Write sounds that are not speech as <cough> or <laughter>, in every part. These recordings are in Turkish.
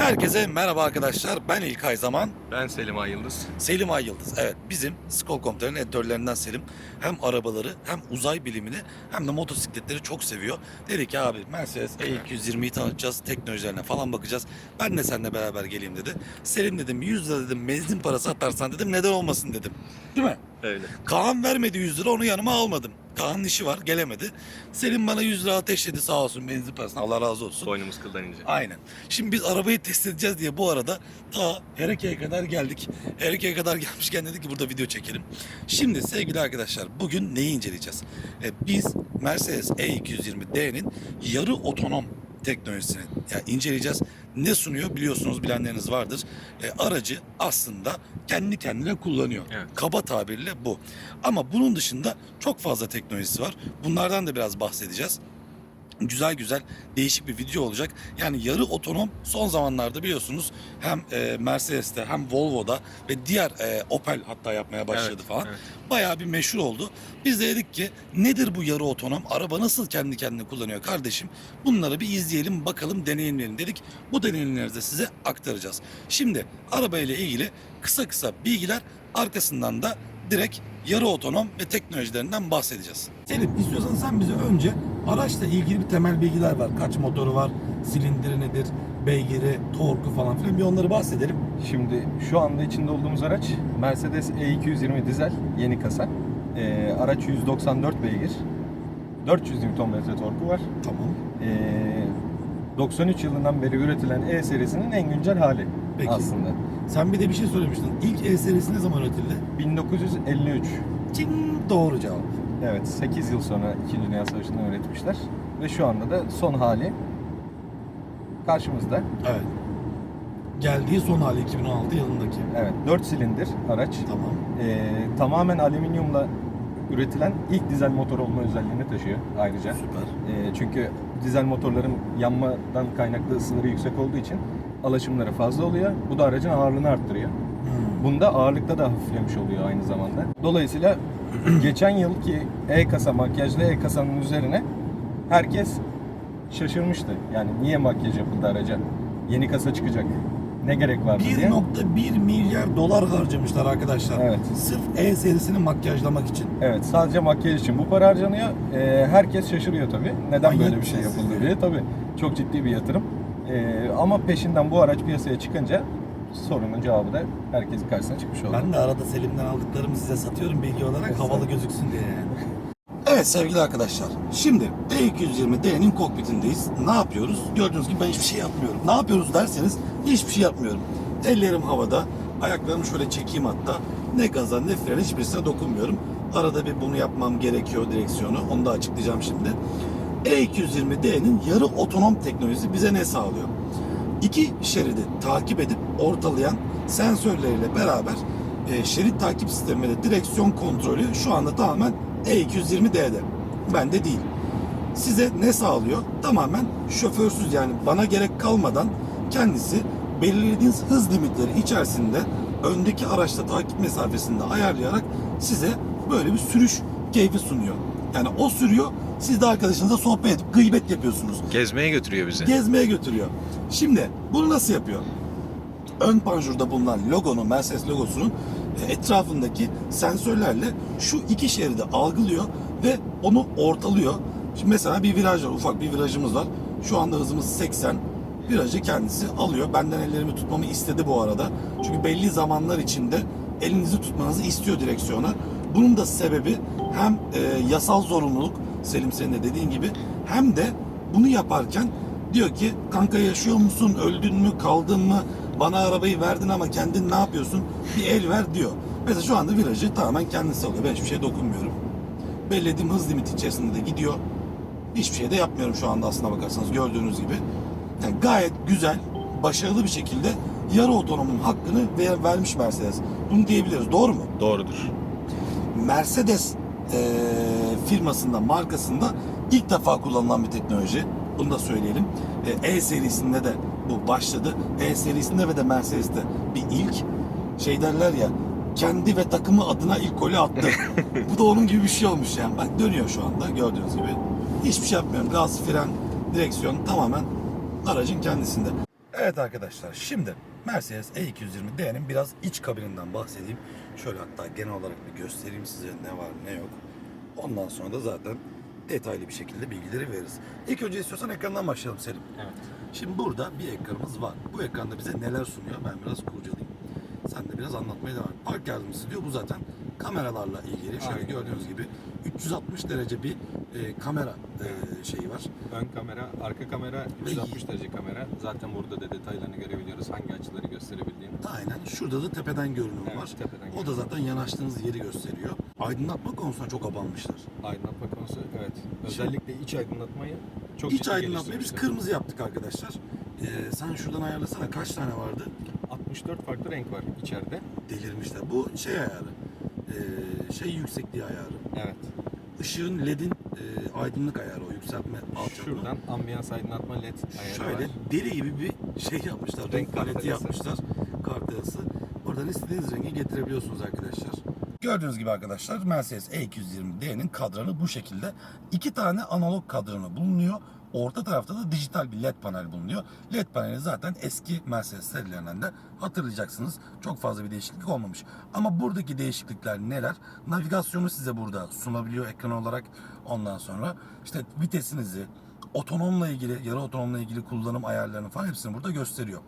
Herkese merhaba arkadaşlar. Ben İlkay Zaman. Ben Selim Ay Yıldız. Selim Ay Yıldız. Evet bizim Skolcom'ların editörlerinden Selim. Hem arabaları hem uzay bilimini hem de motosikletleri çok seviyor. Dedi ki abi Mercedes E220'yi tanıtacağız. Teknolojilerine falan bakacağız. Ben de seninle beraber geleyim dedi. Selim dedim 100 lira dedim benzin parası atarsan dedim neden olmasın dedim. Değil mi? Öyle. Kaan vermedi 100 lira onu yanıma almadım. Kaan'ın işi var gelemedi. Selim bana 100 lira ateşledi sağ olsun benzin parasını Allah razı olsun. Boynumuz kıldan ince. Aynen. Şimdi biz arabayı test edeceğiz diye bu arada ta Hereke'ye kadar geldik. Hereke'ye kadar <laughs> gelmişken dedik ki burada video çekelim. Şimdi sevgili arkadaşlar bugün neyi inceleyeceğiz? E, biz Mercedes E220D'nin yarı otonom teknolojisini yani inceleyeceğiz. Ne sunuyor biliyorsunuz bilenleriniz vardır. E, aracı aslında kendi kendine kullanıyor. Evet. Kaba tabirle bu. Ama bunun dışında çok fazla teknolojisi var. Bunlardan da biraz bahsedeceğiz güzel güzel değişik bir video olacak. Yani yarı otonom son zamanlarda biliyorsunuz hem e, Mercedes'te hem Volvo'da ve diğer e, Opel hatta yapmaya başladı Evet, falan. evet. Bayağı bir meşhur oldu. Biz de dedik ki nedir bu yarı otonom? Araba nasıl kendi kendine kullanıyor kardeşim? Bunları bir izleyelim bakalım deneyimleyelim dedik. Bu deneyimleri de size aktaracağız. Şimdi arabayla ilgili kısa kısa bilgiler arkasından da direkt yarı otonom ve teknolojilerinden bahsedeceğiz. Selim istiyorsan sen bize önce araçla ilgili bir temel bilgiler var. Kaç motoru var, silindiri nedir, beygiri, torku falan filan bir onları bahsedelim. Şimdi şu anda içinde olduğumuz araç Mercedes E220 dizel yeni kasa. Ee, araç 194 beygir. 400 Nm torku var. Tamam. Ee, 93 yılından beri üretilen E serisinin en güncel hali Peki. aslında. Sen bir de bir şey söylemiştin. İlk E serisi ne zaman üretildi? 1953. Çin doğru cevap. Evet 8 yıl sonra 2. Dünya Savaşı'nda üretmişler. Ve şu anda da son hali karşımızda. Evet. Geldiği son hali 2016 yılındaki. Evet 4 silindir araç. Tamam. Ee, tamamen alüminyumla üretilen ilk dizel motor olma özelliğini taşıyor ayrıca. Süper. Ee, çünkü dizel motorların yanmadan kaynaklı ısıları yüksek olduğu için alaşımları fazla oluyor. Bu da aracın ağırlığını arttırıyor. Hmm. Bunda ağırlıkta da hafiflemiş oluyor aynı zamanda. Dolayısıyla <clears throat> geçen yılki E-kasa makyajlı E-kasanın üzerine herkes şaşırmıştı. Yani niye makyaj yapıldı araca? Yeni kasa çıkacak. Ne gerek vardı diye. 1.1 milyar dolar harcamışlar arkadaşlar. Evet. Sırf E serisini makyajlamak için. Evet sadece makyaj için bu para harcanıyor. Ee, herkes şaşırıyor tabii. Neden Manyak böyle bir şey yapıldı ya? diye. Tabii çok ciddi bir yatırım. Ee, ama peşinden bu araç piyasaya çıkınca sorunun cevabı da herkesin karşısına çıkmış oldu. Ben de arada Selim'den aldıklarımı size satıyorum bilgi olarak Estağfurullah. havalı gözüksün diye yani. <laughs> Evet sevgili arkadaşlar. Şimdi E220D'nin kokpitindeyiz. Ne yapıyoruz? Gördüğünüz gibi ben hiçbir şey yapmıyorum. Ne yapıyoruz derseniz hiçbir şey yapmıyorum. Ellerim havada. Ayaklarımı şöyle çekeyim hatta. Ne gaza ne frene hiçbirisine dokunmuyorum. Arada bir bunu yapmam gerekiyor direksiyonu. Onu da açıklayacağım şimdi. E220D'nin yarı otonom teknolojisi bize ne sağlıyor? İki şeridi takip edip ortalayan sensörleriyle beraber e, şerit takip sistemi ve direksiyon kontrolü şu anda tamamen E220D'de. Bende değil. Size ne sağlıyor? Tamamen şoförsüz yani bana gerek kalmadan kendisi belirlediğiniz hız limitleri içerisinde öndeki araçla takip mesafesinde ayarlayarak size böyle bir sürüş keyfi sunuyor. Yani o sürüyor, siz de arkadaşınızla sohbet edip gıybet yapıyorsunuz Gezmeye götürüyor bizi. gezmeye götürüyor. Şimdi bunu nasıl yapıyor? Ön panjurda bulunan logonun, Mercedes logosunun e, etrafındaki sensörlerle şu iki şeridi algılıyor ve onu ortalıyor. Şimdi mesela bir viraj var, ufak bir virajımız var. Şu anda hızımız 80. Virajı kendisi alıyor. Benden ellerimi tutmamı istedi bu arada. Çünkü belli zamanlar içinde elinizi tutmanızı istiyor direksiyona. Bunun da sebebi hem e, yasal zorunluluk Selim senin de dediğin gibi hem de bunu yaparken diyor ki kanka yaşıyor musun, öldün mü, kaldın mı, bana arabayı verdin ama kendin ne yapıyorsun bir el ver diyor. Mesela şu anda virajı tamamen kendisi alıyor. Ben hiçbir şeye dokunmuyorum. Belirlediğim hız limiti içerisinde de gidiyor. Hiçbir şey de yapmıyorum şu anda aslına bakarsanız gördüğünüz gibi. Yani gayet güzel, başarılı bir şekilde yarı otonomun hakkını ver- vermiş Mercedes. Bunu diyebiliriz. Doğru mu? Doğrudur. Mercedes eee, firmasında, markasında ilk defa kullanılan bir teknoloji. Bunu da söyleyelim. E, E serisinde de bu başladı. E serisinde ve de Mercedes'te bir ilk. Şey derler ya, kendi ve takımı adına ilk golü attı. <laughs> bu da onun gibi bir şey olmuş yani. Bak dönüyor şu anda gördüğünüz gibi. Hiçbir şey yapmıyorum. Gaz, fren, direksiyon tamamen aracın kendisinde. Evet arkadaşlar şimdi Mercedes E220D'nin biraz iç kabininden bahsedeyim. Şöyle hatta genel olarak bir göstereyim size ne var ne yok. Ondan sonra da zaten detaylı bir şekilde bilgileri veririz. İlk önce istiyorsan ekrandan başlayalım Selim. Evet. Şimdi burada bir ekranımız var. Bu ekranda bize neler sunuyor ben biraz kurcalayayım. Sen de biraz anlatmaya devam et. Park yardımcısı diyor bu zaten kameralarla ilgili. Şöyle Aynen. gördüğünüz gibi 360 derece bir e, kamera e, şeyi var. Ön kamera, arka kamera, 360 derece kamera. Zaten burada da detaylarını görebiliyoruz. Hangi açıları gösterebildiğini. Aynen. Şurada da tepeden görünüm Evet, var. tepeden o da zaten yanaştığınız yeri gösteriyor. Aydınlatma konusunda çok abanmışlar. Aydınlatma konusu evet. Özellikle iç aydınlatmayı çok İç ciddi aydınlatmayı biz kırmızı yaptık arkadaşlar. Ee, sen şuradan ayarlasana kaç tane vardı? 64 farklı renk var içeride. Delirmişler. Bu şey ayarı. Ee, şey yüksekliği ayarı. Evet. Işığın ledin e, aydınlık ayarı o yükseltme alçaltma. Şuradan ambiyans aydınlatma led ayarı Şöyle var. deli gibi bir şey yapmışlar. Renk paleti yapmışlar. Kartelyası. Buradan istediğiniz rengi getirebiliyorsunuz arkadaşlar. Gördüğünüz gibi arkadaşlar Mercedes E220D'nin kadranı bu şekilde. İki tane analog kadranı bulunuyor. Orta tarafta da dijital bir LED panel bulunuyor. LED paneli zaten eski Mercedes serilerinden de hatırlayacaksınız. Çok fazla bir değişiklik olmamış. Ama buradaki değişiklikler neler? Navigasyonu size burada sunabiliyor ekran olarak. Ondan sonra işte vitesinizi, otonomla ilgili, yarı otonomla ilgili kullanım ayarlarını falan hepsini burada gösteriyor.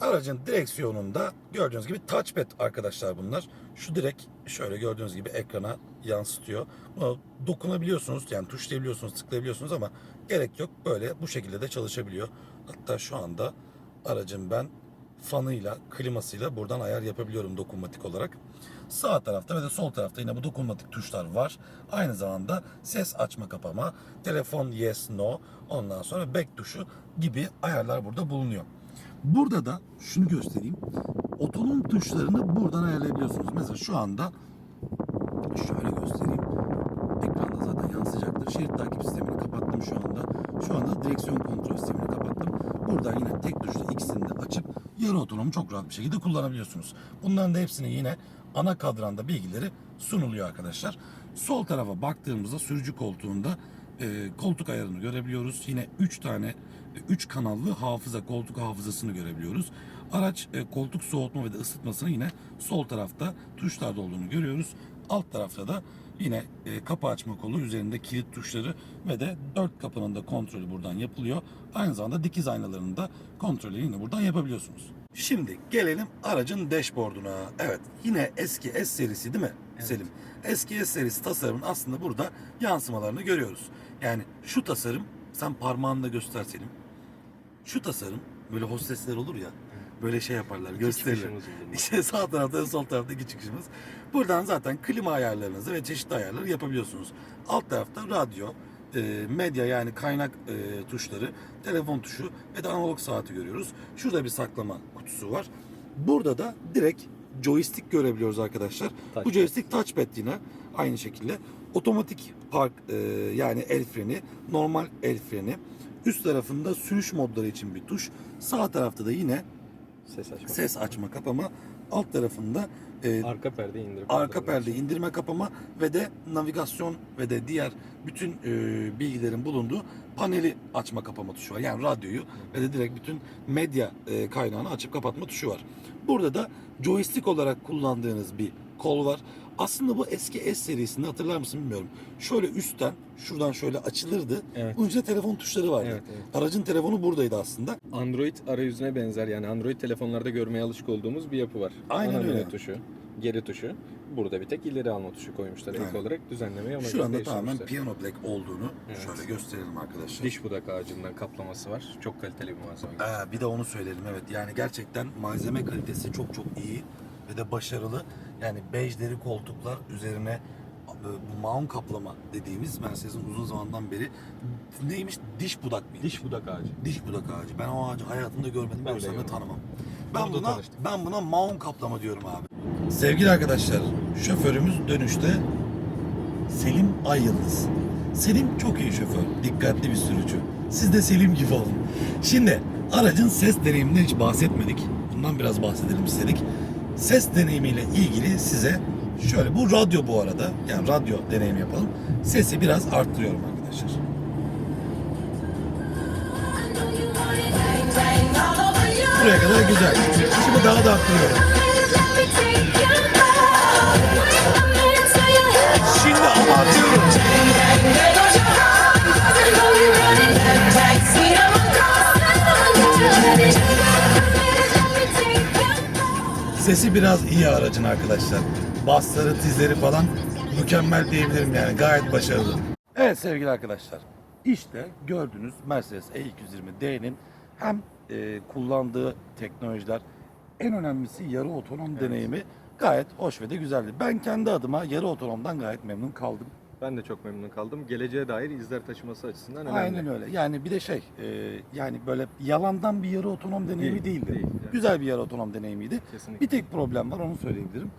Aracın direksiyonunda gördüğünüz gibi touchpad arkadaşlar bunlar. Şu direkt şöyle gördüğünüz gibi ekrana yansıtıyor. Buna dokunabiliyorsunuz yani tuşlayabiliyorsunuz, tıklayabiliyorsunuz ama gerek yok. Böyle bu şekilde de çalışabiliyor. Hatta şu anda aracın ben fanıyla, klimasıyla buradan ayar yapabiliyorum dokunmatik olarak. Sağ tarafta ve de sol tarafta yine bu dokunmatik tuşlar var. Aynı zamanda ses açma kapama, telefon yes no, ondan sonra back tuşu gibi ayarlar burada bulunuyor. Burada da şunu göstereyim. Otonom tuşlarını buradan ayarlayabiliyorsunuz. Mesela şu anda şöyle göstereyim. Ekranda zaten yansıyacaktır. Şerit takip sistemini kapattım şu anda. Şu anda direksiyon kontrol sistemini kapattım. Buradan yine tek tuşla ikisini de açıp yarı otonomu çok rahat bir şekilde kullanabiliyorsunuz. Bunların da hepsini yine ana kadranda bilgileri sunuluyor arkadaşlar. Sol tarafa baktığımızda sürücü koltuğunda e, koltuk ayarını görebiliyoruz. Yine 3 tane 3 kanallı hafıza koltuk hafızasını görebiliyoruz. Araç e, koltuk soğutma ve de ısıtmasını yine sol tarafta tuşlarda olduğunu görüyoruz. Alt tarafta da yine e, kapı açma kolu üzerinde kilit tuşları ve de dört kapının da kontrolü buradan yapılıyor. Aynı zamanda dikiz aynalarının da kontrolü yine buradan yapabiliyorsunuz. Şimdi gelelim aracın dashboarduna. Evet yine eski S serisi değil mi Selim? Eski S serisi tasarımın aslında burada yansımalarını görüyoruz. Yani şu tasarım sen parmağınla göster Selim. Şu tasarım böyle hostesler olur ya böyle şey yaparlar gösterirler. İşte sağ tarafta ve sol tarafta iki çıkışımız. Buradan zaten klima ayarlarınızı ve çeşitli ayarları yapabiliyorsunuz. Alt tarafta radyo, e, medya yani kaynak e, tuşları, telefon tuşu ve de analog saati görüyoruz. Şurada bir saklama kutusu var. Burada da direkt joystick görebiliyoruz arkadaşlar. Bu Touchpad. joystick touchpad yine aynı şekilde. Otomatik park e, yani el freni, normal el freni. Üst tarafında sürüş modları için bir tuş. Sağ tarafta da yine Ses açma. ses açma kapama. Alt tarafında e, Arka perde indirme. arka perde indirme kapama ve de navigasyon ve de diğer bütün e, bilgilerin bulunduğu paneli açma kapama tuşu var. Yani radyoyu ve de direkt bütün medya e, kaynağını açıp kapatma tuşu var. Burada da joystick olarak kullandığınız bir kol var. Aslında bu eski S serisinde hatırlar mısın bilmiyorum. Şöyle üstten şuradan şöyle açılırdı. Evet. Bunun içinde telefon tuşları vardı. Evet, evet. Aracın telefonu buradaydı aslında. Android arayüzüne benzer yani Android telefonlarda görmeye alışık olduğumuz bir yapı var. Aynen Ana menü öyle. tuşu, geri tuşu. Burada bir tek ileri alma tuşu koymuşlar ilk Aynen. olarak düzenlemeyi göre Şurada tamamen piano black olduğunu Evet. şöyle gösterelim arkadaşlar. Diş budak ağacından kaplaması var. Çok kaliteli bir malzeme. Ee, bir de onu söyleyelim evet. Yani gerçekten malzeme kalitesi çok çok iyi ve de başarılı. Yani bej deri koltuklar üzerine e, bu maun kaplama dediğimiz Mercedes'in uzun zamandan beri neymiş? Diş budak mıydı? Diş budak ağacı. Diş budak ağacı. Ben o ağacı hayatımda görmedim. Ben de tanımam. Ben Burada buna, tanıştık. ben buna maun kaplama diyorum abi. Sevgili arkadaşlar, şoförümüz dönüşte Selim Ayyıldız. Selim çok iyi şoför, dikkatli bir sürücü. Siz de Selim gibi olun. Şimdi aracın ses deneyiminden hiç bahsetmedik. Bundan biraz bahsedelim istedik. Ses deneyimiyle ilgili size şöyle bu radyo bu arada. Yani radyo deneyimi yapalım. Sesi biraz arttırıyorum arkadaşlar. Buraya kadar güzel. Şimdi daha da arttırıyorum. Sesi biraz iyi aracın arkadaşlar. Bassları, tizleri falan mükemmel diyebilirim yani. Gayet başarılı. Evet sevgili arkadaşlar. İşte gördüğünüz Mercedes E220D'nin hem e, kullandığı teknolojiler en önemlisi yarı otonom deneyimi gayet hoş ve de güzeldi. Ben kendi adıma yarı otonomdan gayet memnun kaldım. Ben de çok memnun kaldım. Geleceğe dair izler taşıması açısından önemli. Aynen öyle. Yani bir de şey, e, yani böyle yalandan bir yarı otonom deneyimi Değil, değildi. değil, evet. Güzel bir yarı otonom deneyimiydi. Kesinlikle. Bir tek problem var, onu söyleyebilirim.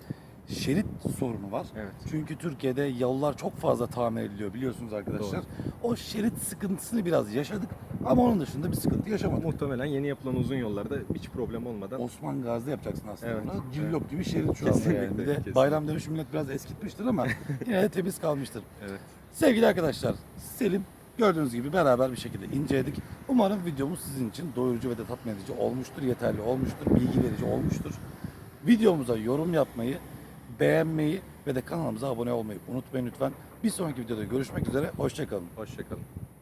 Şerit sorunu var. Evet. Çünkü Türkiye'de yollar çok fazla tamir ediliyor biliyorsunuz arkadaşlar. O şerit sıkıntısını biraz yaşadık ama onun dışında bir sıkıntı yaşamadık. Muhtemelen yeni yapılan uzun yollarda hiç problem olmadan Osman Gazi'de yapacaksın aslında Evet, evet. Cillop gibi şerit şu anda yani. Bir de kesinlikle. bayram dönüşü millet biraz eskitmiştir ama <laughs> yine de temiz kalmıştır. Evet. Sevgili arkadaşlar, Selim gördüğünüz gibi beraber bir şekilde inceledik. Umarım videomuz sizin için doyurucu ve de tatmin edici olmuştur, yeterli olmuştur, bilgi verici olmuştur. Videomuza yorum yapmayı, beğenmeyi ve de kanalımıza abone olmayı unutmayın lütfen. Bir sonraki videoda görüşmek üzere, hoşçakalın. Hoşçakalın.